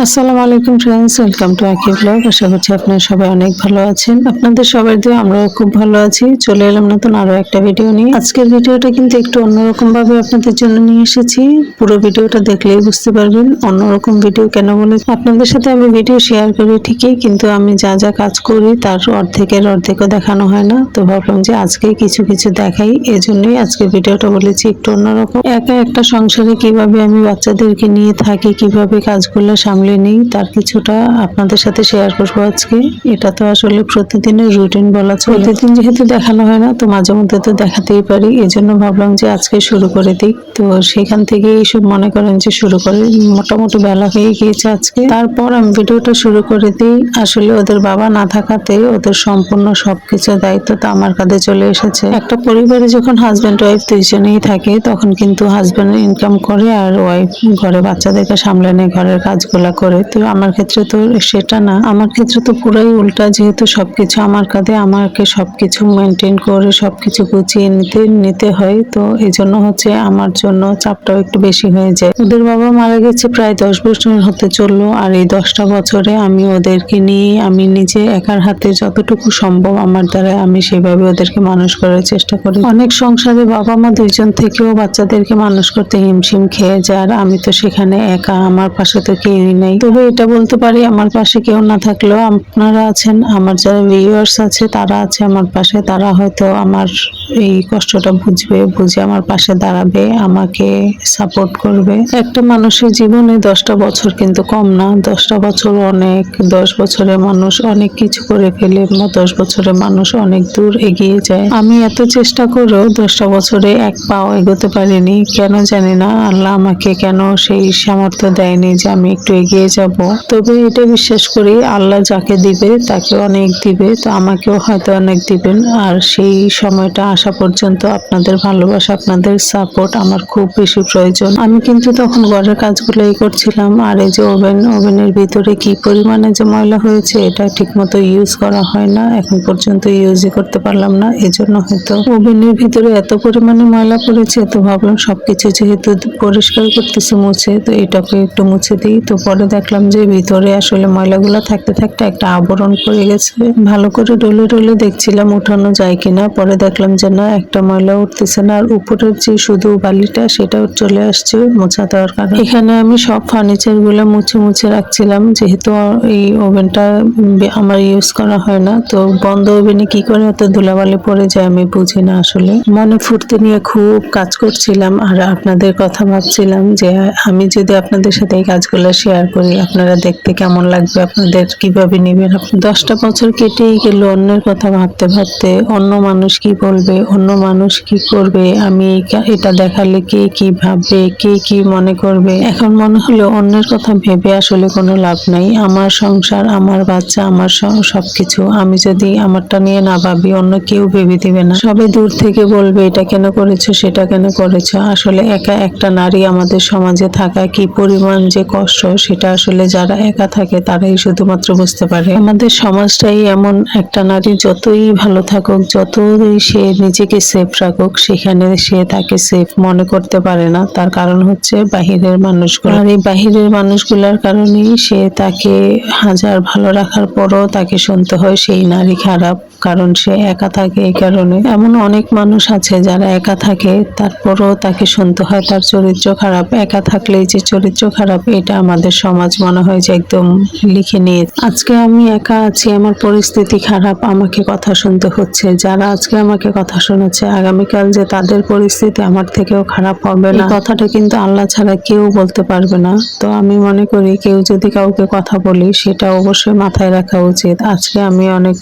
আসসালামু আলাইকুম friends welcome to আকি ব্লগ আশা করছি আপনারা সবাই অনেক ভালো আছেন। আপনাদের সবার দিয়ে, আমরাও খুব ভালো আছি। চলে এলাম নতুন আরও একটা ভিডিও নিয়ে। আজকের ভিডিওটা কিন্তু একটু অন্যরকম ভাবে আপনাদের জন্য নিয়ে এসেছি। পুরো ভিডিওটা দেখলেই বুঝতে পারবেন অন্যরকম ভিডিও কেন বলে। আপনাদের সাথে আমি ভিডিও শেয়ার করি ঠিকই, কিন্তু আমি যা যা কাজ করি তার অর্ধেকের অর্ধেকও দেখানো হয় না। তো ভাবলাম যে আজকে কিছু কিছু দেখাই, এজন্যই আজকে ভিডিওটা বলেছি একটু অন্যরকম। একা একটা সংসারে কীভাবে আমি বাচ্চাদেরকে নিয়ে থাকি, কীভাবে কাজগুলো সামলে নিই, তার কিছুটা আপনাদের সাথে শেয়ার করব আজকে। এটা তো আসলে প্রতিদিনের রুটিন বলা প্রতিদিন যেহেতু দেখানো হয় না, তো মাঝে মধ্যে তো দেখাতেই পারি। এজন্য ভাবলাম যে আজকে শুরু করে দিই। তো সেখান থেকে এইসব মনে করেন যে শুরু করে মোটামুটি বেলা হয়ে গিয়েছে আজকে। তারপর আমি ভিডিওটা শুরু করে দিই। আসলে ওদের বাবা না থাকাতে ওদের সম্পূর্ণ সবকিছু দায়িত্ব তো আমার কাঁধে চলে এসেছে। একটা পরিবারে যখন হাজব্যান্ড ওয়াইফ দুইজনেই থাকে, তখন কিন্তু হাজব্যান্ড ইনকাম করে আর ওয়াইফ ঘরে বাচ্চাদেরকে সামলে নেয় ঘরের কাজগুলা করে, তো আমার ক্ষেত্রে তো সেটা না। আমার ক্ষেত্রে তো পুরাই উল্টা, যেহেতু সবকিছু আমার কাঁধে, আমাকে সবকিছু মেনটেন করে, সবকিছু গুছিয়ে নিতে নিতে হয়। তো এই জন্য হচ্ছে আমার জন্য চাপটাও একটু বেশি হয়ে যায়। ওদের বাবা মারা গেছে প্রায় দশ বছর হতে চলল, আর এই দশটা বছরে আমি ওদেরকে নিয়ে, আমি নিজে একার হাতে যতটুকু সম্ভব আমার দ্বারা আমি সেভাবে ওদেরকে মানুষ করার চেষ্টা করি। অনেক সংসারে বাবা মা দুইজন থেকেও বাচ্চাদেরকে মানুষ করতে হিমশিম খেয়ে যায়, আর আমি তো সেখানে একা, আমার পাশে তো কেউই নেই। তবে এটা বলতে পারি, আমার পাশে কেউ না থাকলেও আপনারা আছেন, আমার যারা ভিউয়ার্স আছে, তারা আছে আমার পাশে, তারা হয়তো আমার এই কষ্টটা বুঝবে, বুঝে আমার পাশে দাঁড়াবে, আমাকে সাপোর্ট করবে। একটা মানুষের জীবনে দশটা বছর কিন্তু কম না, দশটা বছর অনেক, দশ বছরে মানুষ অনেক কিছু করে ফেলে দশ বছরে মানুষ অনেক দূর এগিয়ে যায়। আমি এত চেষ্টা করেও দশটা বছরে এক পাও এগোতে পারিনি, কেন জানি না, আল্লাহ আমাকে কেন সেই সামর্থ্য দেয়নি যে আমি একটু এগিয়ে যাব। তবে এটা বিশ্বাস করি, আল্লাহ যাকে দিবে তাকে অনেক দিবে, তো আমাকেও হয়তো অনেক দিবেন। আর সেই সময়টা আসা পর্যন্ত আপনাদের ভালোবাসা, আপনাদের সাপোর্ট আমার খুব বেশি প্রয়োজন। আমি কিন্তু তখন ঘরের কাজগুলোই করছিলাম। আর এই যে ওভেন, ওভেনের ভিতরে কি পরিমাণে যে ময়লা হয়েছে, এটা ঠিকমতো ইউজ করা হয় না। এখন পর্যন্ত ইউজই করতে পারলাম না। এজন্য হয়তো ওভেনের ভিতরে এত পরিমাণে ময়লা পড়েছে, তো ভাবলাম সবকিছু যেহেতু পরিষ্কার করতেছি মুছে, তো এটাকে একটু মুছে দিই। তো পরে দেখলাম যে ভিতরে আসলে ময়লাগুলো থাকতে থাকতে একটা আবরণ পড়ে গেছে। ভালো করে ডলে ডলে দেখছিলাম উঠানো যায় কিনা। পরে দেখলাম যে না, একটা ময়লা উঠতেছে না। আর উপরের যে শুধু বালিটা, সেটাও চলে আসছে মোছা দেওয়ার কারণে। এখানে আমি সব ফার্নিচারগুলো মুছে মুছে রাখছিলাম। যেহেতু এই ওভেনটা আমার ইউজ করা হয় না, তো বন্ধ ওভেনে কি করে এত ধুলাবালি পড়ে যায় আমি বুঝি না আসলে। মনে ফুর্তি নিয়ে খুব কাজ করছিলাম। আর আপনাদের কথা ভাবছিলাম যে আমি যদি আপনাদের সাথে এই কাজগুলো শেয়ার করি আপনারা দেখতে কেমন লাগবে, আপনাদের কীভাবে নেবেন? দশটা বছর কেটেই গেল, অন্যের কথা ভাবতে ভাবতে অন্য মানুষ কি বলবে, অন্য মানুষ কি করবে, আমি এটা দেখালে কে কি ভাববে, কে কি মনে করবে? এখন মনে হলো অন্যের কথা ভেবে আসলে কোনো লাভ নাই। আমার সংসার, আমার বাচ্চা, আমার স- সবকিছু। আমি যদি আমারটা নিয়ে না ভাবি, অন্য কেউ ভেবে দিবে না। সবাই দূর থেকে বলবে, এটা কেন করেছ, সেটা কেন করেছ? আসলে একা একটা নারী আমাদের সমাজে থাকা কি পরিমাণ যে কষ্ট, সেটা আসলে যারা একা থাকে, তারাই শুধুমাত্র বুঝতে পারে। আমাদের সমাজটাই এমন একটা নারী, যতই ভালো থাকুক, যতই সে নিজেকে সেফ রাখুক, সেখানে সে তাকে সেফ মনে করতে পারে না। তার কারণ হচ্ছে বাহিরের মানুষগুলো। আর এই বাহিরের মানুষগুলোর কারণেই সে তাকে হাজার ভালো রাখার পরও তাকে শুনতে হয় সেই নারী খারাপ, কারণ সে একা থাকে এই কারণে। এমন অনেক মানুষ আছে যারা একা থাকে, তারপরও তাকে শুনতে হয় তার চরিত্র খারাপ। একা থাকলেই যে চরিত্র খারাপ, এটা আমাদের সমাজ মনে হয় যে একদম লিখে নিয়ে, আজকে আমি একা আছি, আমার পরিস্থিতি খারাপ, আমাকে কথা শুনতে হচ্ছে। যারা আজকে আমাকে কথা শোনাচ্ছে আগামীকাল যে তাদের পরিস্থিতি আমার থেকেও খারাপ হবে না। কথাটা কিন্তু আল্লাহ ছাড়া কেউ বলতে পারবে না। তো আমি মনে করি কেউ যদি কাউকে কথা বলি, সেটা অবশ্যই মাথায় রাখা উচিত। আজকে আমি অনেক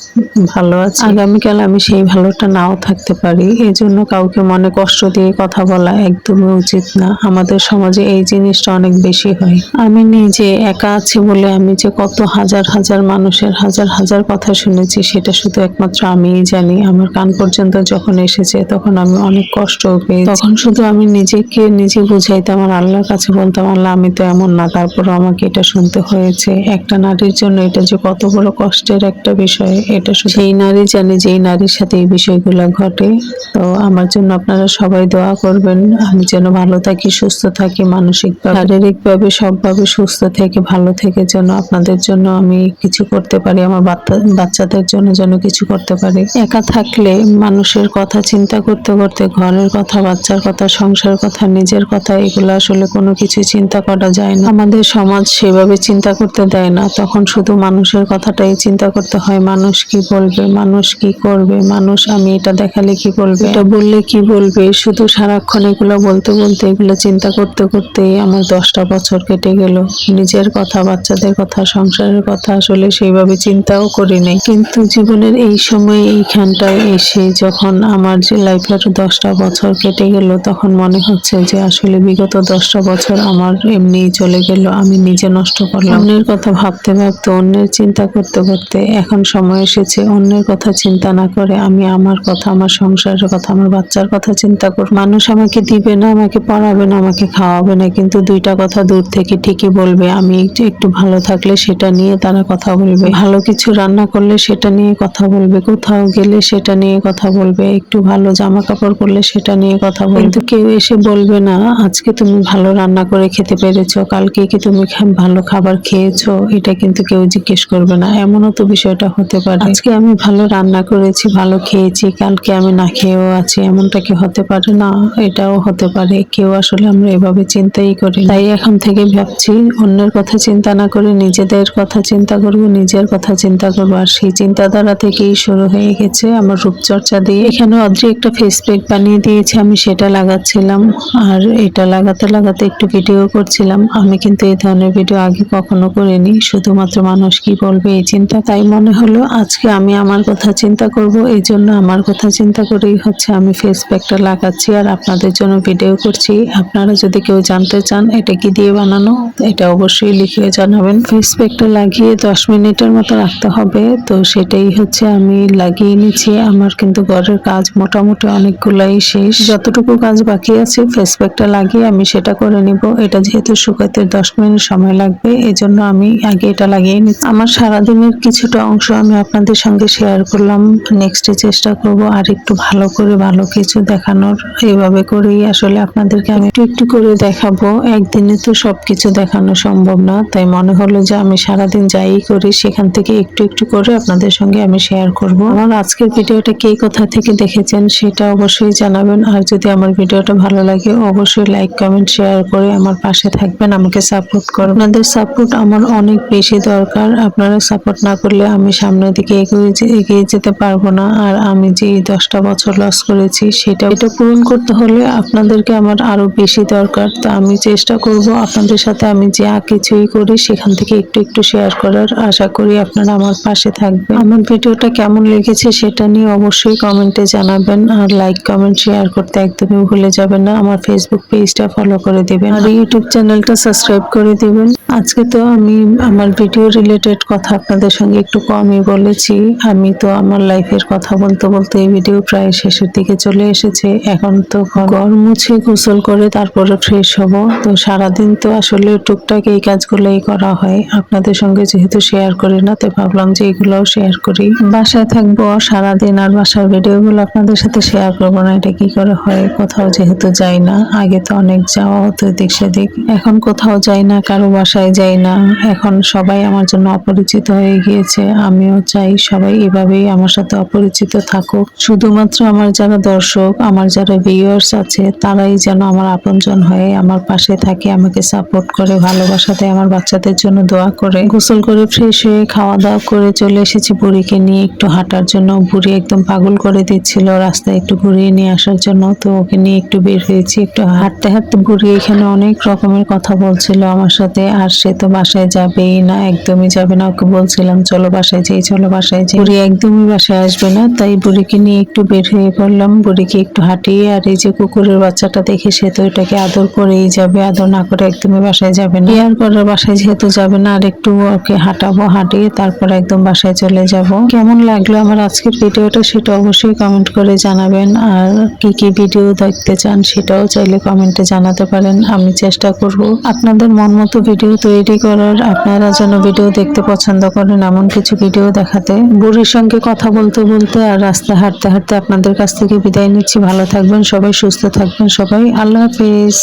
ভালো আছি। আগামীকাল আমি সেই ভালোটা নাও থাকতে পারি। এই জন্য কাউকে মনে কষ্ট দিয়ে কথা বলা একদমই উচিত না। আমাদের সমাজে এই জিনিসটা অনেক বেশি হয়। আমি নিজে একা আছি বলে আমি যে কত হাজার হাজার মানুষের হাজার হাজার কথা শুনেছি সেটা শুধু একমাত্র আমিই জানি। আমার কান পর্যন্ত যখন এসেছে তখন আমি অনেক কষ্ট পেয়েছি। তখন শুধু আমি নিজেকে নিজে বুঝাইতাম আর আল্লাহর কাছে বলতাম আল্লাহ আমি তো এমন না তারপর আমাকে এটা শুনতে হয়েছে। একটা নারীর জন্য এটা যে কত বড় কষ্টের একটা বিষয় এটা শুধু সেই নারী জানে যে এই নারীর সাথে এই বিষয়গুলো ঘটে। তো আমার জন্য আপনারা সবাই দোয়া করবেন আমি যেন ভালো থাকি সুস্থ থাকি মানসিকভাবে শারীরিকভাবে সবভাবে সুস্থ সুস্থ থেকে, ভালো থেকে যেন আপনাদের জন্য আমি কিছু করতে পারি, আমার বাচ্চা- বাচ্চাদের জন্য যেন কিছু করতে পারি। একা থাকলে মানুষের কথা, চিন্তা করতে করতে, ঘরের কথা, বাচ্চার কথা সংসার কথা, নিজের কথা, এগুলো আসলে কোনো কিছু চিন্তা করা যায় না। আমাদের সমাজ সেভাবে চিন্তা করতে দেয় না। তখন শুধু মানুষের কথাটাই চিন্তা করতে হয়, মানুষ কি বলবে, মানুষ কি করবে, মানুষ আমি এটা দেখালে কি বলবে, এটা বললে কি বলবে, শুধু সারাক্ষণ এগুলো বলতে বলতে, এগুলো চিন্তা করতে করতেই আমার দশটা বছর কেটে গেল। নিজের কথা, বাচ্চাদের কথা, সংসারের কথা আসলে সেইভাবে চিন্তাও করি নাই। কিন্তু জীবনের এই সময় এইখানটায় এসে যখন আমার যে লাইফের দশটা বছর কেটে গেল, তখন মনে হচ্ছে যে আসলে বিগত দশটা বছর আমার এমনিই চলে গেল, আমি নিজে নষ্ট করলাম। অন্যের কথা ভাবতে ভাবতে, অন্যের চিন্তা করতে করতে এখন সময় এসেছে, অন্যের কথা চিন্তা না করে আমি আমার কথা, আমার সংসারের কথা, আমার বাচ্চার কথা চিন্তা করব মানুষ আমাকে দিবে না, আমাকে পড়াবে না, আমাকে খাওয়াবে না, কিন্তু দুইটা কথা দূর থেকে ঠিকই বলবে। আমি একটু একটু ভালো থাকলে সেটা নিয়ে তারা কথা বলবে। ভালো কিছু রান্না করলে সেটা নিয়ে কথা বলবে। কোথাও গেলে সেটা নিয়ে কথা বলবে। একটু ভালো জামা কাপড় করলে সেটা নিয়ে কথা বলবে। কিন্তু কেউ এসে বলবে না, আজকে তুমি ভালো রান্না করে খেতে পেরেছ, কালকে কি তুমি ভালো খাবার খেয়েছো? এটা কিন্তু কেউ জিজ্ঞেস করবে না। এমনও তো বিষয়টা হতে পারে। আজকে আমি ভালো রান্না করেছি, ভালো খেয়েছি, কালকে আমি না খেয়েও আছি, এমনটা কি হতে পারে? না, এটাও হতে পারে। কেউ আসলে আমরা এভাবে চিন্তাই করি তাই এখন থেকে ভাবছি অন্যের কথা চিন্তা না করে নিজেদের কথা চিন্তা করব, নিজের কথা চিন্তা করব। আর সেই চিন্তাধারা থেকেই শুরু হয়ে গেছে আমার রূপচর্চা দিয়ে। এখানে অদ্রি একটা ফেস প্যাক বানিয়ে দিয়েছে, আমি সেটা লাগাচ্ছিলাম। আর এটা লাগাতে লাগাতে একটু ভিডিও করছিলাম। আমি কিন্তু এই ধরনের ভিডিও আগে কখনো করিনি, শুধুমাত্র মানুষ কি বলবে এই চিন্তা। তাই মনে হলো, আজকে আমি আমার কথা চিন্তা করব, এই জন্য আমার কথা চিন্তা করেই হচ্ছে আমি ফেস প্যাকটা লাগাচ্ছি। আর আপনাদের জন্য ভিডিও করছি। আপনারা যদি কেউ জানতে চান, এটা কি দিয়ে বানানো? এটা অবশ্যই লিখে জানাবেন। ফেস প্যাকটা লাগিয়ে দশ মিনিটের মতো রাখতে হবে। তো সেটাই হচ্ছে আমি লাগিয়ে নিচ্ছি। আমার কিন্তু ঘরের কাজ মোটামুটি অনেকগুলাই শেষ। যতটুকু কাজ বাকি আছে ফেস প্যাকটা লাগিয়ে আমি সেটা করে নিব। এটা যেহেতু শুকাতে দশ মিনিট সময় লাগবে, এজন্য আমি আগে এটা লাগিয়ে নিচ্ছি। আমার সারাদিনের কিছুটা অংশ আমি আপনাদের সঙ্গে শেয়ার করলাম। নেক্সটে চেষ্টা করব আর একটু ভালো করে ভালো কিছু দেখানোর। এইভাবে করেই আসলে আপনাদেরকে আমি একটু একটু করে দেখাবো। একদিনে তো সবকিছু দেখানো সম্ভব না। তাই মনে হলো যে আমি সারাদিন যাই করি, সেখান থেকে একটু একটু করে আপনাদের সঙ্গে আমি শেয়ার করব। আমার আজকের ভিডিওটা কে কোথা থেকে দেখেছেন সেটা অবশ্যই জানাবেন। আর যদি আমার ভিডিওটা ভালো লাগে, অবশ্যই লাইক কমেন্ট শেয়ার করে আমার পাশে থাকবেন, আমাকে সাপোর্ট করবেন। আপনাদের সাপোর্ট আমার অনেক বেশি দরকার। আপনারা সাপোর্ট না করলে আমি সামনের দিকে এগিয়ে এগিয়ে যেতে পারব না। আর আমি যে দশটা বছর লস করেছি, সেটা, এটা পূরণ করতে হলে আপনাদেরকে আমার আরও বেশি দরকার। তো আমি চেষ্টা করব আপনাদের সাথে আমি যা কিছুই করি, সেখান থেকে একটু একটু শেয়ার করার আশা করি আপনারা আমার পাশে থাকবেন। আমার ভিডিওটা কেমন লেগেছে সেটা নিয়ে অবশ্যই কমেন্টে জানাবেন আর লাইক কমেন্ট শেয়ার করতে একদমই ভুলে যাবেন না। আমার ফেসবুক পেজটা ফলো করে দিবেন আর ইউটিউব চ্যানেলটা সাবস্ক্রাইব করে দেবেন। আজকে তো আমি আমার ভিডিও রিলেটেড কথা আপনাদের সঙ্গে একটু কমই বলেছি। আমি তো আমার লাইফের কথা বলতে বলতে এই ভিডিও প্রায় শেষের দিকে চলে এসেছে। এখন তো ঘর মুছে গোসল করে তারপরে ফ্রেশ হব। তো সারাদিন তো আসলে টুকটাক এই কাজগুলোই করা হয়। আপনাদের সঙ্গে যেহেতু শেয়ার করি না, তো ভাবলাম যে এগুলোও শেয়ার করি। বাসায় থাকব, সারাদিন আর বাসার ভিডিওগুলো আপনাদের সাথে শেয়ার করব না, এটা কি করে হয়? কোথাও যেহেতু যাই না, আগে তো অনেক যাওয়া হতো এদিক সেদিক। এখন কোথাও যাই না, কারও বাসায় যাই না। এখন সবাই আমার জন্য অপরিচিত হয়ে গিয়েছে, আমিও চাই সবাই এভাবেই আমার সাথে অপরিচিত থাকুক। শুধুমাত্র আমার যারা দর্শক, আমার যারা ভিউয়ার্স আছে, তারাই যেন আমার আপনজন হয়ে আমার পাশে থাকে, আমাকে সাপোর্ট করে ভালোবাসা দেয় আমার বাচ্চাদের জন্য দোয়া করে, গোসল করে ফ্রেশ হয়ে খাওয়া দাওয়া করে চলে এসেছি বুড়িকে নিয়ে একটু হাঁটার জন্য। বুড়ি একদম পাগল করে দিচ্ছিল রাস্তায় একটু ঘুরিয়ে নিয়ে আসার জন্য, তো ওকে নিয়ে একটু বের হয়েছি, একটু হাঁটতে হাঁটতে বুড়ি এখানে অনেক রকমের কথা বলছিল আমার সাথে, আর সে তো বাসায় যাবেই না, একদমই যাবে না, ওকে বলছিলাম, চলো বাসায় যাই, চলো বাসায় যাই। বুড়ি একদমই বাসায় আসবে না, তাই বুড়িকে নিয়ে একটু বের হয়ে পড়লাম বুড়িকে একটু হাঁটিয়ে, আর এই যে কুকুরের বাচ্চাটা দেখে সে তো এটাকে আদর করেই যাবে, আদর না করে একদমই বাসায় যাবে না। করার বাসায় যেহেতু যাবে না, আর একটু ওকে হাঁটাবো, হাঁটিয়ে তারপর একদম বাসায় চলে যাব। কেমন লাগল আমার আজকের ভিডিওটা সেটা অবশ্যই কমেন্ট করে জানাবেন। আর কি কি ভিডিও দেখতে চান সেটাও চাইলে কমেন্টে জানাতে পারেন। আমি চেষ্টা করব আপনাদের মন মতো ভিডিও তৈরি করার। আপনারা যেন ভিডিও দেখতে পছন্দ করেন এমন কিছু ভিডিও দেখাতে। বুড়ির সঙ্গে কথা বলতে বলতে আর রাস্তায় হাঁটতে হাঁটতে আপনাদের কাছ থেকে বিদায় নিচ্ছি। ভালো থাকবেন সবাই, সুস্থ থাকবেন সবাই। আল্লাহ হাফিজ।